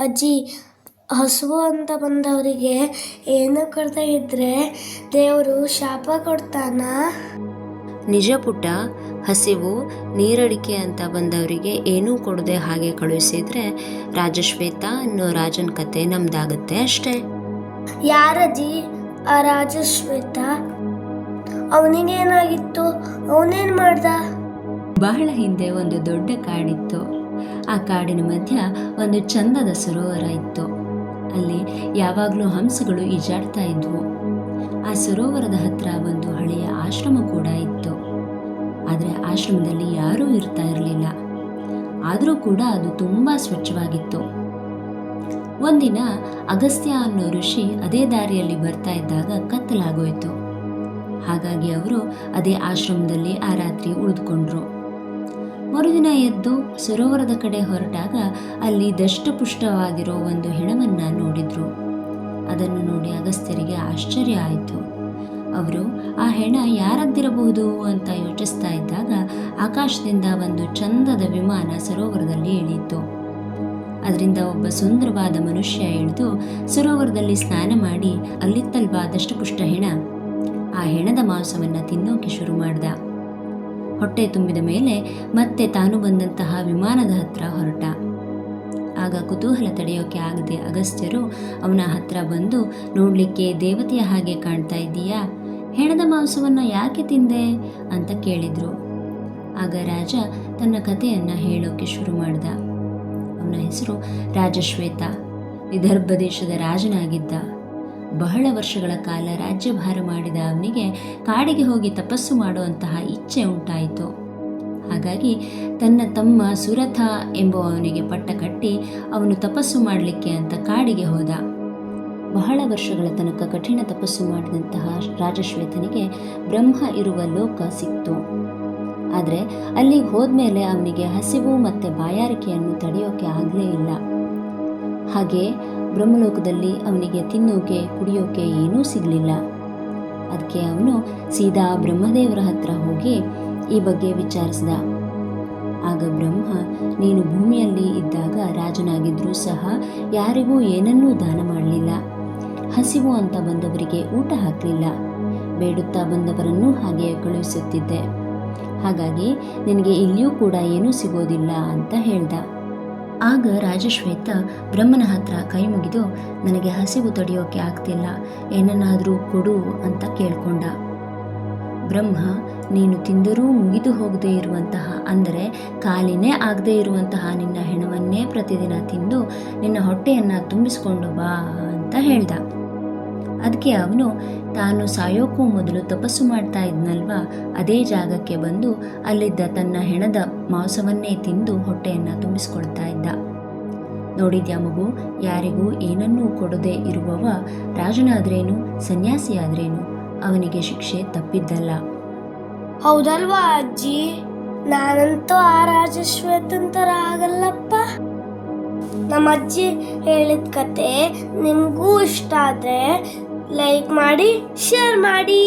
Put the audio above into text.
ಅಜ್ಜಿ ಹಸುವು ಅಂತ ಬಂದವರಿಗೆ ಏನು ಕೊಡ್ತಾ ಇದ್ರೆ ದೇವರು ಶಾಪ ಕೊಡ್ತಾನ? ನಿಜ ಪುಟ್ಟ ಹಸಿವು ನೀರಡಿಕೆ ಅಂತ ಬಂದವರಿಗೆ ಏನೂ ಕೊಡದೆ ಹಾಗೆ ಕಳುಹಿಸಿದ್ರೆ ರಾಜಶ್ವೇತ ಅನ್ನೋ ರಾಜನ ಕತೆ ನಮ್ದಾಗುತ್ತೆ ಅಷ್ಟೇ. ಯಾರಜ್ಜಿ? ಆ ರಾಜಶ್ವೇತ? ಅವನಿಗೇನಾಗಿತ್ತು? ಅವನೇನ್ ಮಾಡ್ದ? ಬಹಳ ಹಿಂದೆ ಒಂದು ದೊಡ್ಡ ಕಾಡಿತ್ತು. ಆ ಕಾಡಿನ ಮಧ್ಯ ಒಂದು ಚಂದದ ಸರೋವರ ಇತ್ತು. ಅಲ್ಲಿ ಯಾವಾಗಲೂ ಹಂಸಗಳು ಈಜಾಡ್ತಾ ಇದ್ವು. ಆ ಸರೋವರದ ಹತ್ರ ಒಂದು ಹಳೆಯ ಆಶ್ರಮ ಕೂಡ ಇತ್ತು. ಆದರೆ ಆಶ್ರಮದಲ್ಲಿ ಯಾರೂ ಇರ್ತಾ ಇರಲಿಲ್ಲ. ಆದರೂ ಕೂಡ ಅದು ತುಂಬ ಸ್ವಚ್ಛವಾಗಿತ್ತು. ಒಂದಿನ ಅಗಸ್ತ್ಯ ಅನ್ನೋ ಋಷಿ ಅದೇ ದಾರಿಯಲ್ಲಿ ಬರ್ತಾ ಇದ್ದಾಗ ಕತ್ತಲಾಗೋಯ್ತು. ಹಾಗಾಗಿ ಅವರು ಅದೇ ಆಶ್ರಮದಲ್ಲಿ ಆ ರಾತ್ರಿ ಉಳಿದುಕೊಂಡ್ರು. ಮರುದಿನ ಎದ್ದು ಸರೋವರದ ಕಡೆ ಹೊರಟಾಗ ಅಲ್ಲಿ ದಷ್ಟಪುಷ್ಟವಾಗಿರೋ ಒಂದು ಹೆಣವನ್ನ ನೋಡಿದ್ರು. ಅದನ್ನು ನೋಡಿ ಅಗಸ್ತ್ಯರಿಗೆ ಆಶ್ಚರ್ಯ ಆಯಿತು. ಅವರು, ಆ ಹೆಣ ಯಾರದ್ದಿರಬಹುದು? ಅಂತ ಯೋಚಿಸ್ತಾ ಇದ್ದಾಗ ಆಕಾಶದಿಂದ ಒಂದು ಚಂದದ ವಿಮಾನ ಸರೋವರದಲ್ಲಿ ಇಳಿಯಿತು. ಅದರಿಂದ ಒಬ್ಬ ಸುಂದರವಾದ ಮನುಷ್ಯ ಇಳಿದು ಸರೋವರದಲ್ಲಿ ಸ್ನಾನ ಮಾಡಿ ಅಲ್ಲಿತ್ತಲ್ವಾ ದಷ್ಟಪುಷ್ಟ ಹೆಣ? ಆ ಹೆಣದ ಮಾಂಸವನ್ನು ತಿನ್ನೋಕೆ ಶುರು ಮಾಡ್ದ. ಹೊಟ್ಟೆ ತುಂಬಿದ ಮೇಲೆ ಮತ್ತೆ ತಾನು ಬಂದಂತಹ ವಿಮಾನದ ಹತ್ರ ಹೊರಟ. ಆಗ ಕುತೂಹಲ ತಡೆಯೋಕೆ ಆಗದೆ ಅಗಸ್ತ್ಯರು ಅವನ ಹತ್ರ ಬಂದು, ನೋಡಲಿಕ್ಕೆ ದೇವತೆಯ ಹಾಗೆ ಕಾಣ್ತಾ ಇದ್ದೀಯಾ? ಹೆಣದ ಮಾಂಸವನ್ನು ಯಾಕೆ ತಿಂದೆ? ಅಂತ ಕೇಳಿದ್ರು. ಆಗ ರಾಜ ತನ್ನ ಕಥೆಯನ್ನ ಹೇಳೋಕೆ ಶುರು ಮಾಡ್ದ. ಅವನ ಹೆಸರು ರಾಜಶ್ವೇತ. ವಿದರ್ಭ ದೇಶದ ರಾಜನಾಗಿದ್ದ. ಬಹಳ ವರ್ಷಗಳ ಕಾಲ ರಾಜ್ಯಭಾರ ಮಾಡಿದ ಅವನಿಗೆ ಕಾಡಿಗೆ ಹೋಗಿ ತಪಸ್ಸು ಮಾಡುವಂತಹ ಇಚ್ಛೆ ಉಂಟಾಯಿತು. ಹಾಗಾಗಿ ತನ್ನ ತಮ್ಮ ಸುರಥ ಎಂಬುವವನಿಗೆ ಪಟ್ಟ ಕಟ್ಟಿ ಅವನು ತಪಸ್ಸು ಮಾಡಲಿಕ್ಕೆ ಅಂತ ಕಾಡಿಗೆ ಹೋದ. ಬಹಳ ವರ್ಷಗಳ ತನಕ ಕಠಿಣ ತಪಸ್ಸು ಮಾಡಿದಂತಹ ರಾಜಶ್ವೇತನಿಗೆ ಬ್ರಹ್ಮ ಇರುವ ಲೋಕ ಸಿಕ್ತು. ಆದರೆ ಅಲ್ಲಿಗೆ ಹೋದ್ಮೇಲೆ ಅವನಿಗೆ ಹಸಿವು ಮತ್ತು ಬಾಯಾರಿಕೆಯನ್ನು ತಡೆಯೋಕೆ ಆಗಲೇ ಇಲ್ಲ. ಹಾಗೆ ಬ್ರಹ್ಮಲೋಕದಲ್ಲಿ ಅವನಿಗೆ ತಿನ್ನೋಕೆ, ಕುಡಿಯೋಕೆ ಏನೂ ಸಿಗಲಿಲ್ಲ. ಅದಕ್ಕೆ ಅವನು ಸೀದಾ ಬ್ರಹ್ಮದೇವರ ಹತ್ರ ಹೋಗಿ ಈ ಬಗ್ಗೆ ವಿಚಾರಿಸಿದ. ಆಗ ಬ್ರಹ್ಮ, ನೀನು ಭೂಮಿಯಲ್ಲಿ ಇದ್ದಾಗ ರಾಜನಾಗಿದ್ದರೂ ಸಹ ಯಾರಿಗೂ ಏನನ್ನೂ ದಾನ ಮಾಡಲಿಲ್ಲ. ಹಸಿವು ಅಂತ ಬಂದವರಿಗೆ ಊಟ ಹಾಕಲಿಲ್ಲ. ಬೇಡುತ್ತಾ ಬಂದವರನ್ನೂ ಹಾಗೆ ಕಳುಹಿಸುತ್ತಿದ್ದೆ. ಹಾಗಾಗಿ ನಿನಗೆ ಇಲ್ಲಿಯೂ ಕೂಡ ಏನೂ ಸಿಗೋದಿಲ್ಲ ಅಂತ ಹೇಳ್ದ. ಆಗ ರಾಜಶ್ವೇತ ಬ್ರಹ್ಮನ ಹತ್ರ ಕೈ ಮುಗಿದು, ನನಗೆ ಹಸಿವು ತಡೆಯೋಕೆ ಆಗ್ತಿಲ್ಲ, ಏನನ್ನಾದರೂ ಕೊಡು ಅಂತ ಕೇಳ್ಕೊಂಡ. ಬ್ರಹ್ಮ, ನೀನು ತಿಂದರೂ ಮುಗಿದು ಹೋಗದೇ ಇರುವಂತಹ, ಅಂದರೆ ಕಾಲಿನೇ ಆಗದೇ ಇರುವಂತಹ ನಿನ್ನ ಹೆಣವನ್ನೇ ಪ್ರತಿದಿನ ತಿಂದು ನಿನ್ನ ಹೊಟ್ಟೆಯನ್ನು ತುಂಬಿಸಿಕೊಂಡು ಬಾ ಅಂತ ಹೇಳ್ದ. ಅದಕ್ಕೆ ಅವನು, ತಾನು ಸಾಯೋಕ್ಕೂ ಮೊದಲು ತಪಸ್ಸು ಮಾಡ್ತಾ ಇದ್ನಲ್ವಾ? ಅದೇ ಜಾಗಕ್ಕೆ ಬಂದು ಅಲ್ಲಿದ್ದ ತನ್ನ ಹೆಣದ ಮಾಂಸವನ್ನೇ ತಿಂದು ಹೊಟ್ಟೆಯನ್ನು ತುಂಬಿಸ್ಕೊಳ್ತಾ ಇದ್ದ. ನೋಡಿದ್ಯಾ ಮಗು, ಯಾರಿಗೂ ಏನನ್ನೂ ಕೊಡದೆ ಇರುವವ ರಾಜನಾದ್ರೇನು, ಸನ್ಯಾಸಿಯಾದ್ರೇನು? ಅವನಿಗೆ ಶಿಕ್ಷೆ ತಪ್ಪಿದ್ದಲ್ಲ. ಹೌದಲ್ವಾ ಅಜ್ಜಿ? ನಾನಂತೂ ಆ ರಾಜಶ್ವೇತಂತರ ಆಗಲ್ಲಪ್ಪ ನಮ್ಮ ಅಜ್ಜಿ ಹೇಳಿದ ಕತೆ ನಿಮಗೂ ಇಷ್ಟ ಆದರೆ ಲೈಕ್ ಮಾಡಿ ಶೇರ್ ಮಾಡಿ.